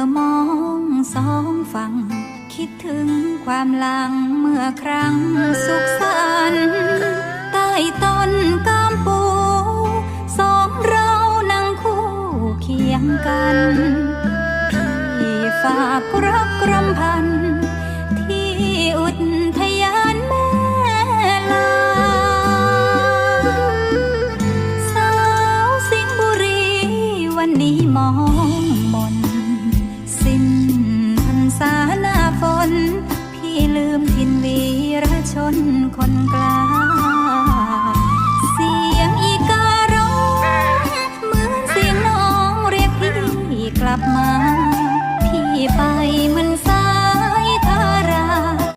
ธอมองสองฝั่ง คิดถึงความหลังเมื่อครั้งสุขสันต์ใต้ต้นกามปู สองเรานั่งคู่เคียงกันพี่ฝากรักรำพัน ที่อุทยานแม่ลาสาวสิงห์บุรีวันนี้ มทินวีรชนคนกลาเสียงอีการ้อง เหมือนเสียงน้องเรียกพี่กลับมา